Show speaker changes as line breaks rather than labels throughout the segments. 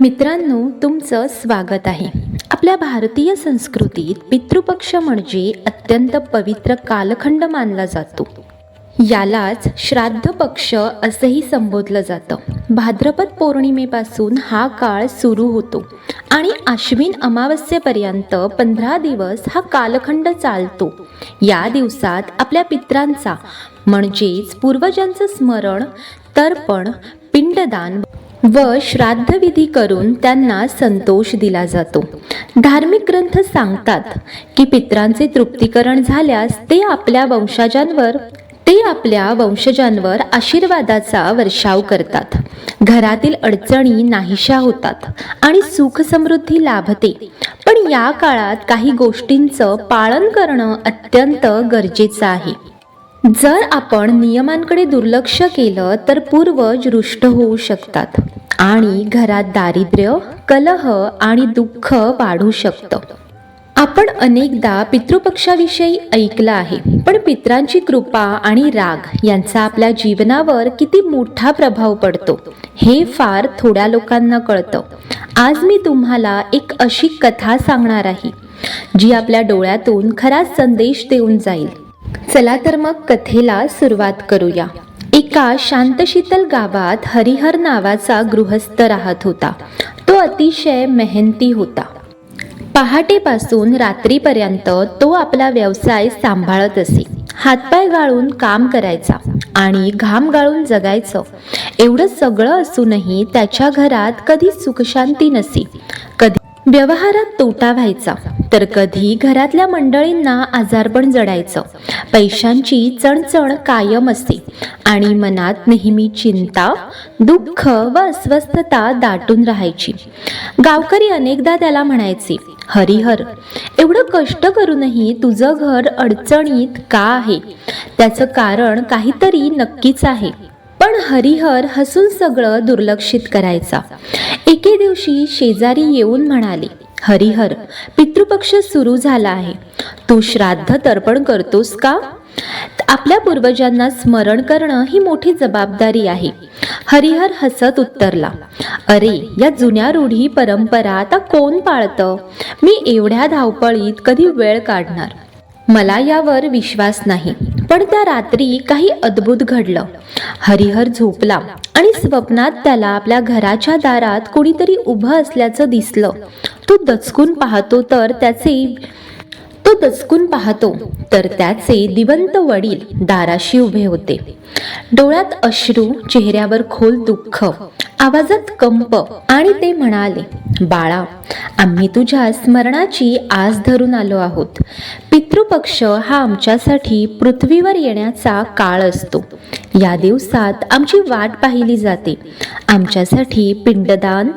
मित्रांनो तुमचं स्वागत आहे. आपल्या भारतीय संस्कृतीत पितृपक्ष म्हणजे अत्यंत पवित्र कालखंड मानला जातो. यालाच श्राद्ध पक्ष असंही संबोधलं जातं. भाद्रपद पौर्णिमेपासून हा काळ सुरू होतो आणि आश्विन अमावस्येपर्यंत पंधरा दिवस हा कालखंड चालतो. या दिवसात आपल्या पित्रांचा म्हणजेच पूर्वजांचं स्मरण तर्पण पिंडदान व श्राद्धविधी करून त्यांना संतोष दिला जातो. धार्मिक ग्रंथ सांगतात की पित्रांचे तृप्तीकरण झाल्यास ते आपल्या वंशजांवर ते आपल्या वंशजांवर आशीर्वादाचा वर्षाव करतात. घरातील अडचणी नाहीशा होतात आणि सुख समृद्धी लाभते. पण या काळात काही गोष्टींचं पालन करणं अत्यंत गरजेचं आहे. जर आपण नियमांकडे दुर्लक्ष केलं तर पूर्वज रुष्ट होऊ शकतात आणि घरात दारिद्र्य कलह आणि दुःख वाढू शकतं. आपण अनेकदा पितृपक्षाविषयी ऐकलं आहे पण पित्रांची कृपा आणि राग यांचा आपल्या जीवनावर किती मोठा प्रभाव पडतो हे फार थोड्या लोकांना कळतं. आज मी तुम्हाला एक अशी कथा सांगणार आहे जी आपल्या डोळ्यातून खरा संदेश देऊन जाईल. चला तर मग कथेला सुरुवात करूया. एका शांतशीतल गावात हरिहर नावाचा गृहस्थ राहत होता. तो अतिशय मेहनती होता. पहाटेपासून रात्रीपर्यंत तो आपला व्यवसाय सांभाळत असे. हातपाय गाळून काम करायचा आणि घाम गाळून जगायचं. एवढं सगळं असूनही त्याच्या घरात कधी सुखशांती नसे. कधी व्यवहारात तोटा व्हायचा. तर कधी घरातल्या मंडळींना आजारपण जडायचं. पैशांची चणचण कायम असते. आणि मनात नेहमी चिंता दुःख व अस्वस्थता दाटून राहायची. गावकरी अनेकदा त्याला म्हणायचे हरिहर एवढं कष्ट करूनही तुझं घर अडचणीत का आहे? त्याचं कारण काहीतरी नक्कीच आहे. पण हरिहर हसून सगळं दुर्लक्षित करायचा. एके दिवशी शेजारी येऊन म्हणाले हरिहर पितृपक्ष सुरू झाला आहे. तू श्राद्ध तर्पण करतोस का? आपल्या पूर्वजांना स्मरण करणं ही मोठी जबाबदारी आहे. हरिहर हसत उत्तरला अरे या जुन्या रूढी परंपरा आता कोण पाळतं? मी एवढ्या धावपळीत कधी वेळ काढणार? मला यावर विश्वास नाही. पण त्या रात्री काही अद्भुत घडलं. हरिहर झोपला आणि स्वप्नात त्याला आपल्या घराच्या दारात कोणीतरी उभं असल्याचं दिसलं. तो दचकून पाहतो तर त्याचे तो दचकून पाहतो तर त्याचे दिवंत वडील दाराशी उभे होते. डोळ्यात अश्रू चेहऱ्यावर खोल दुःख. आवाजात कंप आणि ते म्हणाले बाळा आम्ही तुझ्या स्मरणाची आस धरून आलो आहोत. पितृपक्ष हा आमच्यासाठी पृथ्वीवर येण्याचा काळ असतो. या दिवसात आमची वाट पाहिली जाते. आमच्यासाठी पिंडदान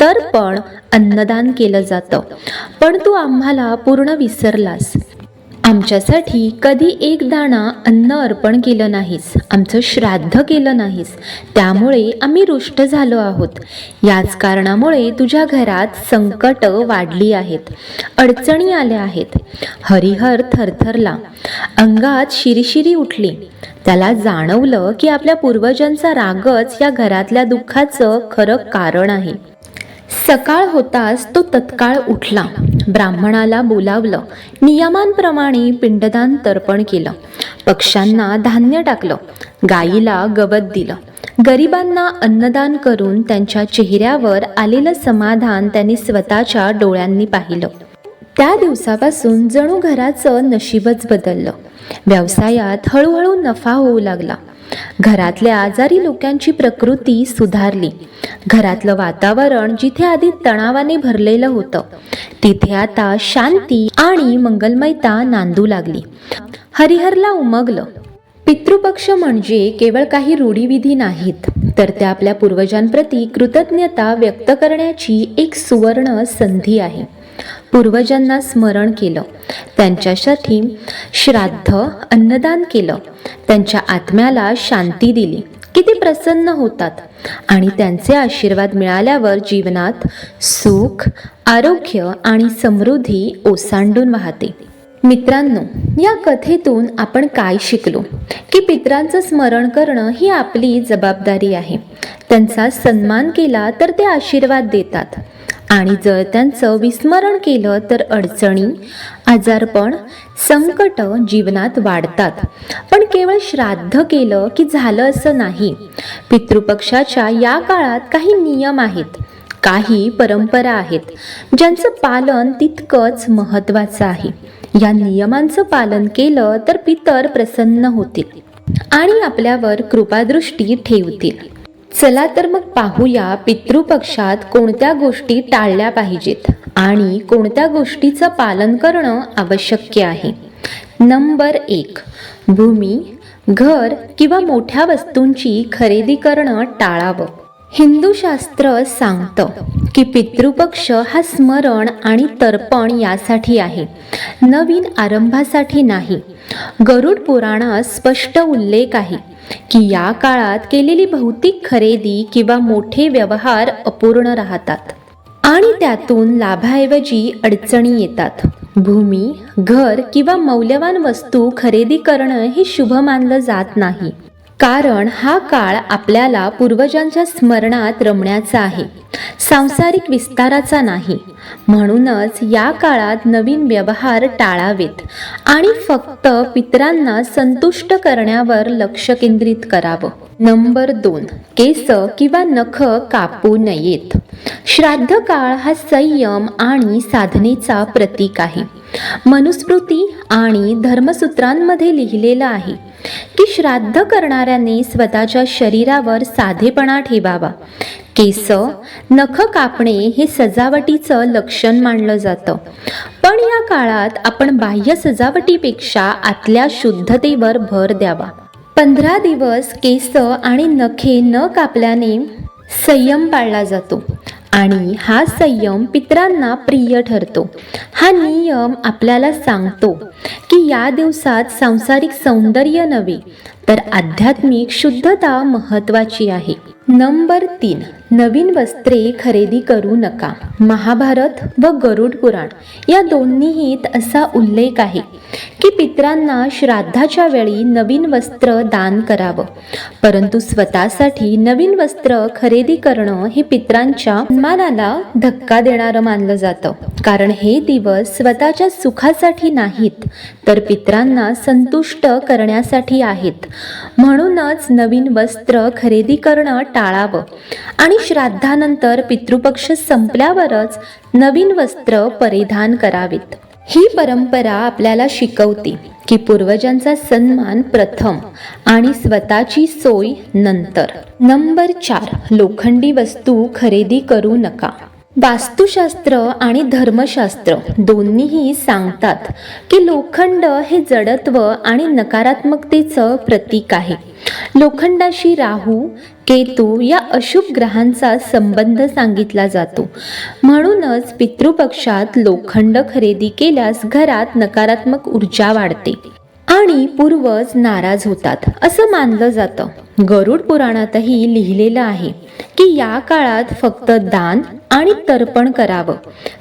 तर पण अन्नदान केलं जातं. पण तू आम्हाला पूर्ण विसरलास. आमच्यासाठी कधी एक दाणा अन्न अर्पण केलं नाहीस आमचं श्राद्ध केलं नाहीस. त्यामुळे आम्ही रुष्ट झालो आहोत. याच कारणामुळे तुझ्या घरात संकट वाढली आहेत. अडचणी आल्या आहेत. हरिहर थरथरला. अंगात शिरीशिरी उठली. त्याला जाणवलं की आपल्या पूर्वजांचा रागच या घरातल्या दुःखाचं खरं कारण आहे. सकाळ होताच तो तत्काळ उठला. ब्राह्मणाला बोलावलं. नियमांप्रमाणे पिंडदान तर्पण केलं. पक्ष्यांना धान्य टाकलं. गाईला गवत दिलं. गरिबांना अन्नदान करून त्यांच्या चेहऱ्यावर आलेलं समाधान त्यांनी स्वतःच्या डोळ्यांनी पाहिलं. त्या दिवसापासून जणू घराचं नशीबच बदललं. व्यवसायात हळूहळू नफा होऊ लागला. घरातल्या आजारी लोकांची प्रकृती सुधारली. घरातलं वातावरण जिथे आधी तणावाने भरलेलं होतं तिथे आता शांती आणि मंगलमयता नांदू लागली. हरिहरला उमगलं. पितृपक्ष म्हणजे केवळ काही रूढीविधी नाहीत तर त्या आपल्या पूर्वजांप्रती कृतज्ञता व्यक्त करण्याची एक सुवर्ण संधी आहे. पूर्वजांना स्मरण केलं. त्यांच्यासाठी श्राद्ध अन्नदान केलं. त्यांच्या आत्म्याला शांती दिली. किती प्रसन्न होतात. आणि त्यांचे आशीर्वाद मिळाल्यावर जीवनात सुख आरोग्य आणि समृद्धी ओसांडून वाहते. मित्रांनो या कथेतून आपण काय शिकलो? की पित्रांचं स्मरण करणं ही आपली जबाबदारी आहे. त्यांचा सन्मान केला तर ते आशीर्वाद देतात. आणि जर त्यांचं विस्मरण केलं तर अडचणी आजारपण संकट जीवनात वाढतात. पण केवळ श्राद्ध केलं की झालं असं नाही. पितृपक्षाच्या या काळात काही नियम आहेत काही परंपरा आहेत ज्यांचं पालन तितकंच महत्त्वाचं आहे. या नियमांचं पालन केलं तर पितर प्रसन्न होतील आणि आपल्यावर कृपादृष्टी ठेवतील. चला तर मग पाहूया पितृपक्षात कोणत्या गोष्टी टाळल्या पाहिजेत आणि कोणत्या गोष्टीचं पालन करणं आवश्यक आहे. नंबर एक भूमी घर किंवा मोठ्या वस्तूंची खरेदी करणं टाळावं. हिंदू शास्त्र सांगतं की पितृपक्ष हा स्मरण आणि तर्पण यासाठी आहे. नवीन आरंभासाठी नाही. गरुड पुराणात स्पष्ट उल्लेख आहे की या काळात केलेली भौतिक खरेदी किंवा मोठे व्यवहार अपूर्ण राहतात आणि त्यातून लाभाऐवजी अडचणी येतात. भूमी घर किंवा मौल्यवान वस्तू खरेदी करणं हे शुभ मानलं जात नाही. कारण हा काळ आपल्याला पूर्वजांच्या स्मरणात रमण्याचा आहे. सांसारिक विस्ताराचा नाही. म्हणूनच या काळात नवीन व्यवहार टाळावेत आणि फक्त पितरांना संतुष्ट करण्यावर लक्ष केंद्रित करावं. नंबर दोन. केस किंवा नख कापू नयेत. श्राद्ध काळ हा संयम आणि साधनेचा प्रतीक आहे. मनुस्मृती आणि धर्मसूत्रांमध्ये लिहिलेलं आहे. की श्राद्ध करणाऱ्याने स्वतःच्या शरीरावर साधेपणा ठेवावा. केस नख कापणे हे सजावटीचं लक्षण मानलं जातं. पण या काळात आपण बाह्य सजावटीपेक्षा आतल्या शुद्धतेवर भर द्यावा. पंधरा दिवस केस आणि नखे न कापल्याने संयम पाळला जातो. आणि हा संयम पित्रांना प्रिय ठरतो. हा नियम आपल्याला सांगतो की या दिवसात सांसारिक सौंदर्य नव्हे तर आध्यात्मिक शुद्धता महत्वाची आहे. नंबर तीन नवीन वस्त्रे खरेदी करू नका. महाभारत व गरुड पुराण या दोन्हीत असा उल्लेख आहे की पित्रांना श्राद्धाच्या वेळी नवीन वस्त्र दान करावं. परंतु स्वतःसाठी नवीन वस्त्र खरेदी करणं हे पित्रांच्या मानाला धक्का देणारं मानलं जातं. कारण हे दिवस स्वतःच्या सुखासाठी नाहीत तर पित्रांना संतुष्ट करण्यासाठी आहेत. म्हणूनच नवीन वस्त्र खरेदी करणं टाळावं. आणि श्राद्धानंतर पितृपक्ष संपल्यावरच नवीन वस्त्र परिधान करावीत. ही परंपरा आपल्याला शिकवते की पूर्वजांचा सन्मान प्रथम आणि स्वतःची सोय नंतर. नंबर चार लोखंडी वस्तू खरेदी करू नका. वास्तुशास्त्र आणि धर्मशास्त्र दोन्हीही सांगतात की लोखंड हे जडत्व आणि नकारात्मकतेचं प्रतीक आहे. लोखंडाशी राहू केतू या अशुभ ग्रहांचा संबंध सांगितला जातो. म्हणूनच पितृपक्षात लोखंड खरेदी केल्यास घरात नकारात्मक ऊर्जा वाढते आणि पूर्वज नाराज होतात असं मानलं जातं. गरुड पुराणातही लिहिलेलं आहे की या काळात फक्त दान आणि तर्पण करावं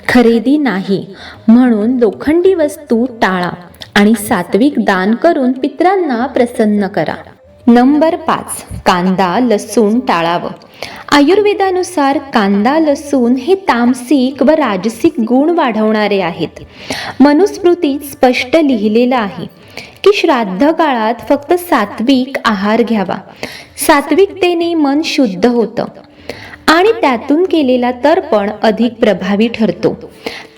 खरेदी नाही. म्हणून लोखंडी वस्तू टाळा आणि सात्विक दान करून पित्रांना प्रसन्न करा. नंबर पाच कांदा लसूण टाळावं. आयुर्वेदानुसार कांदा लसूण हे तामसिक व राजसिक गुण वाढवणारे आहेत. मनुस्मृतीत स्पष्ट लिहिलेलं आहे की श्राद्ध काळात फक्त सात्विक आहार घ्यावा. सात्विकतेने मन शुद्ध होतं आणि त्यातून केलेला तर्पण अधिक प्रभावी ठरतो.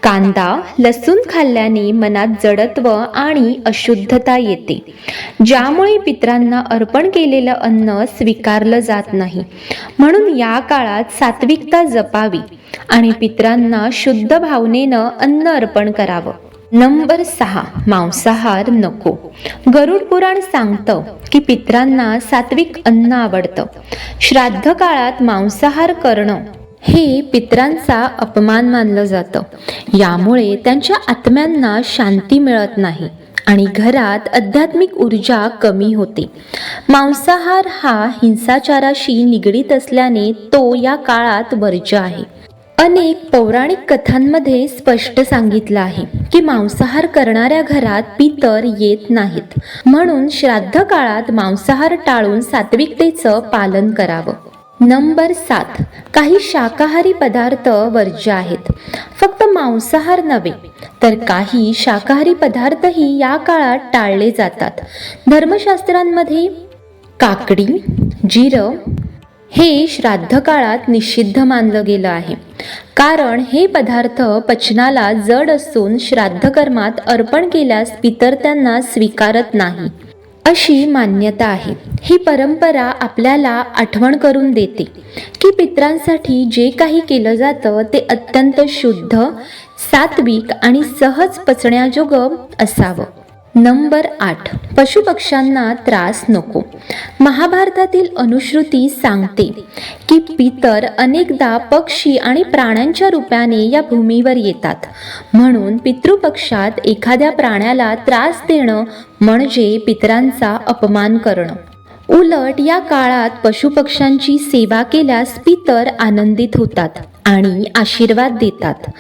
कांदा लसूण खाल्ल्याने मनात जडत्व आणि अशुद्धता येते. ज्यामुळे पित्रांना अर्पण केलेलं अन्न स्वीकारलं जात नाही. म्हणून या काळात सात्विकता जपावी आणि पित्रांना शुद्ध भावनेनं अन्न अर्पण करावं. नंबर सहा मांसाहार नको. गरुड पुराण सांगतं की पित्रांना सात्विक अन्न आवडतं. श्राद्ध काळात मांसाहार करणं हे पित्रांचा अपमान मानलं जातं. यामुळे त्यांच्या आत्म्यांना शांती मिळत नाही आणि घरात आध्यात्मिक ऊर्जा कमी होते. मांसाहार हा हिंसाचाराशी निगडीत असल्याने तो या काळात वर्ज्य आहे. अनेक पौराणिक कथांमध्ये स्पष्ट सांगितलं आहे की मांसाहार करणाऱ्या घरात पितर येत नाहीत. म्हणून श्राद्ध काळात मांसाहार टाळून सात्विकतेचं पालन करावं. नंबर सात. काही शाकाहारी पदार्थ वर्ज्य आहेत. फक्त मांसाहार नव्हे तर काही शाकाहारी पदार्थही या काळात टाळले जातात. धर्मशास्त्रांमध्ये काकडी जिरं हे श्राद्ध काळात निषिद्ध मानलं गेलं आहे. कारण हे पदार्थ पचनाला जड असून श्राद्ध कर्मात अर्पण केल्यास पितर त्यांना स्वीकारत नाही. अशी मान्यता आहे. ही परंपरा आपल्याला आठवण करून देते की पित्रांसाठी जे काही केलं जातं ते अत्यंत शुद्ध सात्विक आणि सहज पचण्याजोगं असावं. नंबर आठ. पशुपक्ष्यांना त्रास नको. महाभारतातील अनुश्रुती सांगते की पितर अनेकदा पक्षी आणि प्राण्यांच्या रूपाने या भूमीवर येतात. म्हणून पितृपक्षात एखाद्या प्राण्याला त्रास देणं म्हणजे पितरांचा अपमान करणं. उलट या काळात पशुपक्ष्यांची सेवा केल्यास पितर आनंदित होतात आणि आशीर्वाद देतात.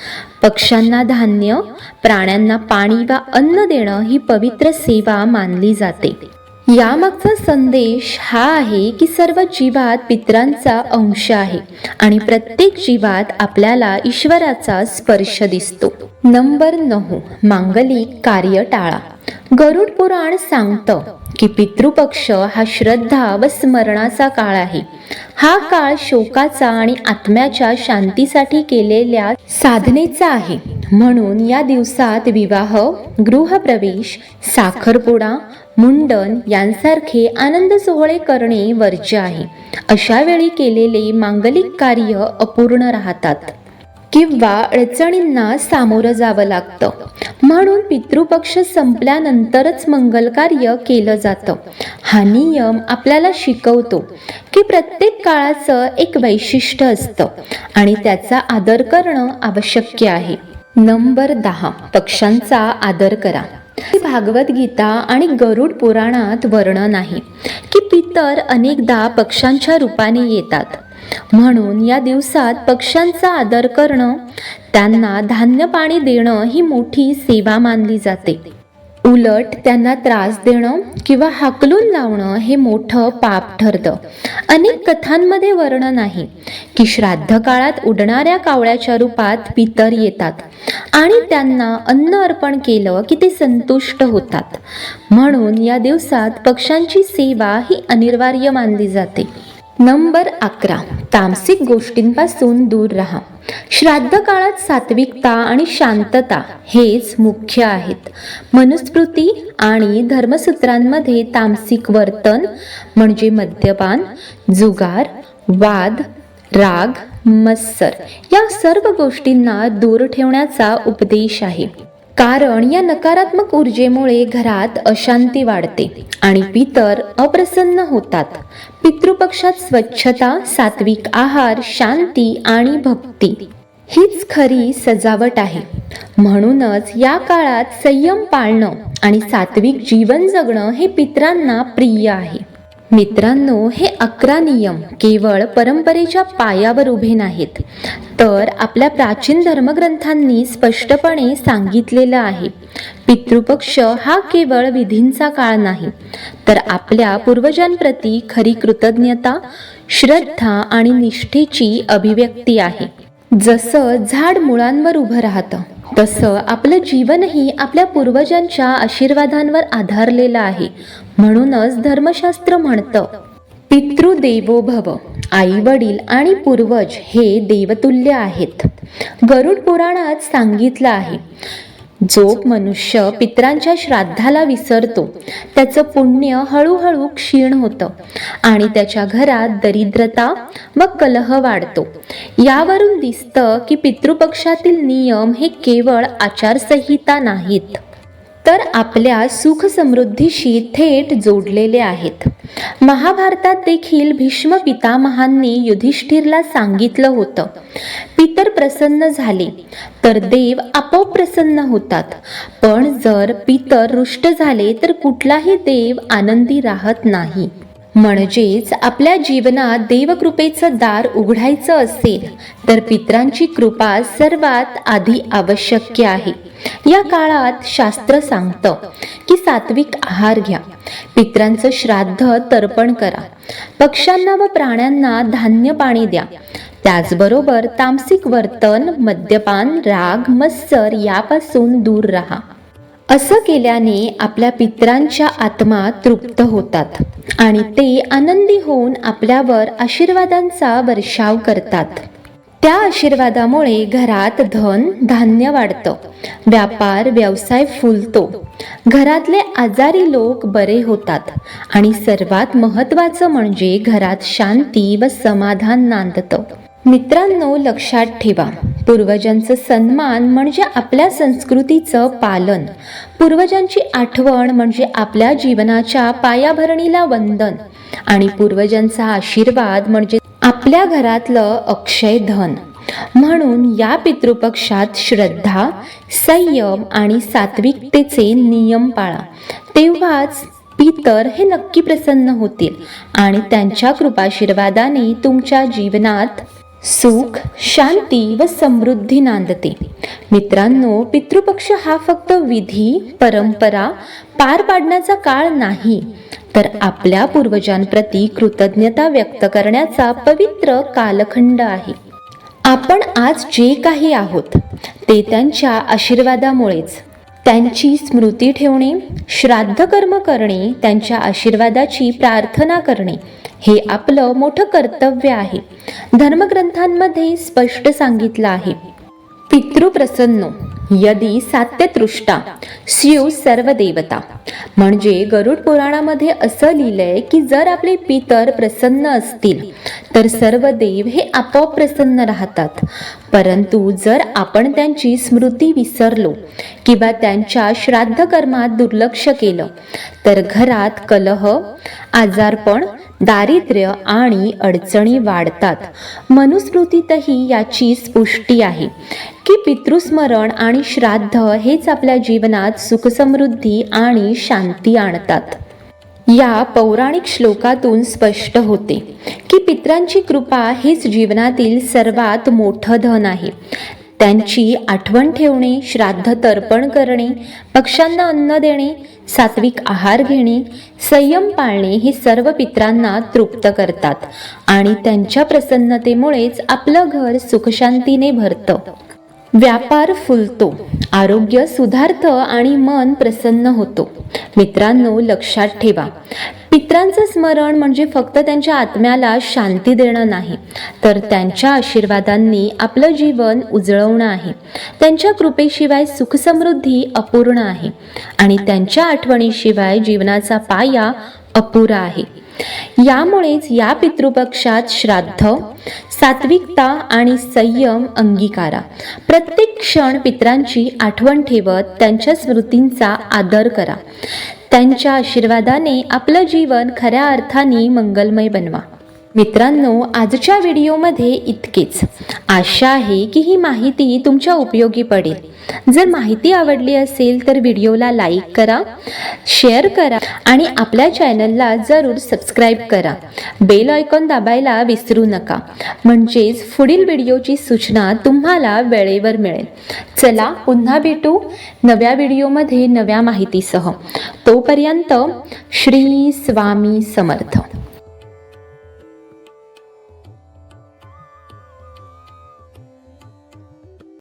पक्ष्यांना धान्य प्राण्यांना पाणी वा अन्न देणं ही पवित्र सेवा मानली जाते. यामागचा संदेश हा आहे की सर्व जीवात पित्रांचा अंश आहे आणि प्रत्येक जीवात आपल्याला ईश्वराचा स्पर्श दिसतो. नंबर नऊ मांगलिक कार्य टाळा गरुड पुराण सांगतं की पितृपक्ष हा श्रद्धा व स्मरणाचा काळ आहे. हा काळ शोकाचा आणि आत्म्याच्या शांतीसाठी केलेल्या साधनेचा आहे. म्हणून या दिवसात विवाह गृहप्रवेश साखरपुडा मुंडन यांसारखे आनंद सोहळे करणे वर्ज्य आहे. अशा वेळी केलेले मांगलिक कार्य अपूर्ण राहतात. किंवा अडचणींना सामोरं जावं लागतं. म्हणून पितृपक्ष संपल्यानंतरच मंगल कार्य केलं जातं. हा नियम आपल्याला शिकवतो की प्रत्येक काळाचं एक वैशिष्ट्य असतं आणि त्याचा आदर करणं आवश्यक आहे. नंबर दहा. पक्षांचा आदर करा. भागवत गीता आणि गरुड पुराणात वर्णन आहे की पितर अनेकदा पक्षांच्या रूपाने येतात. म्हणून या दिवसात पक्ष्यांचा आदर करणं त्यांना धान्य पाणी देणं ही मोठी सेवा मानली जाते. उलट त्यांना त्रास देणं किंवा हाकलून लावणं हे मोठं पाप ठरतं. अनेक कथांमध्ये वर्णन आहे की श्राद्ध काळात उडणाऱ्या कावळ्याच्या रूपात पितर येतात आणि त्यांना अन्न अर्पण केलं की ते संतुष्ट होतात. म्हणून या दिवसात पक्ष्यांची सेवा ही अनिवार्य मानली जाते. नंबर अकरा. तामसिक गोष्टींपासून दूर राहा. श्राद्ध काळात सात्विकता आणि शांतता हेच मुख्य आहेत. मनुस्मृती आणि धर्मसूत्रांमध्ये तामसिक वर्तन म्हणजे मद्यपान जुगार वाद राग मत्सर या सर्व गोष्टींना दूर ठेवण्याचा उपदेश आहे. कारण या नकारात्मक ऊर्जेमुळे घरात अशांती वाढते आणि पितर अप्रसन्न होतात. पितृपक्षात स्वच्छता सात्विक आहार शांती आणि भक्ती हीच खरी सजावट आहे. म्हणूनच या काळात संयम पाळणं आणि सात्विक जीवन जगणं हे पित्रांना प्रिय आहे. मित्रांनो हे अकरा नियम केवळ परंपरेच्या पायावर उभे नाहीत तर आपल्या प्राचीन धर्मग्रंथांनी स्पष्टपणे सांगितलेलं आहे. पितृपक्ष हा केवळ विधींचा काळ नाही तर आपल्या पूर्वजांप्रती खरी कृतज्ञता श्रद्धा आणि निष्ठेची अभिव्यक्ती आहे. जसं झाड मुळांवर उभं राहतं तसं आपलं जीवनही आपल्या पूर्वजांच्या आशीर्वादांवर आधारलेलं आहे. म्हणूनच धर्मशास्त्र म्हणतं पितृदेवो भव आई वडील आणि पूर्वज हे देवतुल्य आहेत. गरुड पुराणात सांगितलं आहे जो मनुष्य पित्रांच्या श्राद्धाला विसरतो त्याचं पुण्य हळूहळू क्षीण होतं आणि त्याच्या घरात दरिद्रता व कलह वाढतो. यावरून दिसतं की पितृपक्षातील नियम हे केवळ आचारसंहिता नाहीत. तर आपल्या सुख समृद्धीशी थेट जोडलेले आहेत. महाभारतात देखील भीष्म पितामहांनी युधिष्ठिरला सांगितलं होतं पितर प्रसन्न झाले तर देव आपोआप प्रसन्न होतात. पण जर पितर रुष्ट झाले तर कुठलाही देव आनंदी राहत नाही. म्हणजेच आपल्या जीवनात देवकृपेचं दार उघडायचं असेल तर पित्रांची कृपा सर्वात आधी आवश्यक आहे. या काळात शास्त्र सांगतं की सात्विक आहार घ्या. पित्रांचं श्राद्ध तर्पण करा. पक्ष्यांना व प्राण्यांना धान्य पाणी द्या. त्याचबरोबर तामसिक वर्तन मद्यपान राग मत्सर यापासून दूर राहा. असं केल्याने आपल्या पित्रांच्या आत्मा तृप्त होतात आणि ते आनंदी होऊन आपल्यावर आशीर्वादांचा वर्षाव करतात. त्या आशीर्वादामुळे घरात धन धान्य वाढतं. व्यापार व्यवसाय फुलतो. घरातले आजारी लोक बरे होतात. आणि सर्वात महत्त्वाचं म्हणजे घरात शांती व समाधान नांदतं. मित्रांनो लक्षात ठेवा. पूर्वजांचं सन्मान म्हणजे आपल्या संस्कृतीचं पालन. पूर्वजांची आठवण म्हणजे आपल्या जीवनाच्या पायाभरणीला वंदन. आणि पूर्वजांचा आशीर्वाद म्हणजे आपल्या घरातलं अक्षय धन. म्हणून या पितृपक्षात श्रद्धा संयम आणि सात्विकतेचे नियम पाळा. तेव्हाच पितर हे नक्की प्रसन्न होतील आणि त्यांच्या कृपाशीर्वादाने तुमच्या जीवनात सुख शांती व समृद्धी नांदते. मित्रांनो पितृपक्ष हा फक्त विधी परंपरा पार पाडण्याचा काळ नाही. तर आपल्या पूर्वजांप्रती कृतज्ञता व्यक्त करण्याचा पवित्र कालखंड आहे. आपण आज जे काही आहोत ते त्यांच्या आशीर्वादामुळेच. त्यांची स्मृती ठेवणे श्राद्ध कर्म करणे त्यांच्या आशीर्वादाची प्रार्थना करणे हे आपलं मोठं कर्तव्य आहे. धर्मग्रंथांमध्ये स्पष्ट सांगितलं आहे. पितृप्रसन्नो यदी सात्यतृष्टा शिव सर्व देवता म्हणजे गरुड पुराणामध्ये असं लिहिलंय की जर आपले पितर प्रसन्न असतील तर सर्व देव हे आपोआप प्रसन्न राहतात. परंतु जर आपण त्यांची स्मृती विसरलो किंवा त्यांच्या श्राद्ध कर्मात दुर्लक्ष केलं तर घरात कलह आजारपण दारिद्र्य आणि अडचणी वाढतात. मनुस्मृतीतही याची पुष्टी आहे. की पितृस्मरण आणि श्राद्ध हेच आपल्या जीवनात सुखसमृद्धी आणि शांती आणतात. या पौराणिक श्लोकातून स्पष्ट होते की पित्रांची कृपा हेच जीवनातील सर्वात मोठं धन आहे. त्यांची आठवण ठेवणे श्राद्ध तर्पण करणे पक्ष्यांना अन्न देणे सात्विक आहार घेणे संयम पाळणे हे सर्व पित्रांना तृप्त करतात आणि त्यांच्या प्रसन्नतेमुळेच आपलं घर सुखशांतीने भरतं. व्यापार फुलतो. आरोग्य सुधारतं आणि मन प्रसन्न होतो. मित्रांनो लक्षात ठेवा. पित्रांचं स्मरण म्हणजे फक्त त्यांच्या आत्म्याला शांती देणं नाही तर त्यांच्या आशीर्वादांनी आपलं जीवन उजळवणं आहे. त्यांच्या कृपेशिवाय सुखसमृद्धी अपूर्ण आहे आणि त्यांच्या आठवणीशिवाय जीवनाचा पाया अपुरा आहे. यामुळेच या पितृपक्षात श्राद्ध सात्विकता आणि संयम अंगीकारा. प्रत्येक क्षण पित्रांची आठवण ठेवत त्यांच्या स्मृतींचा आदर करा. त्यांच्या आशीर्वादाने आपलं जीवन खऱ्या अर्थाने मंगलमय बनवा. मित्रांनो आजच्या व्हिडिओमध्ये इतकेच. आशा आहे की ही माहिती तुमच्या उपयोगी पडेल. जर माहिती आवडली असेल तर व्हिडिओला लाईक करा शेअर करा आणि आपल्या चॅनलला जरूर सबस्क्राईब करा. बेल आयकॉन दाबायला विसरू नका. म्हणजेच पुढील व्हिडिओची सूचना तुम्हाला वेळेवर मिळेल. चला पुन्हा भेटू नव्या व्हिडिओमध्ये नव्या माहितीसह. तोपर्यंत श्री स्वामी समर्थ.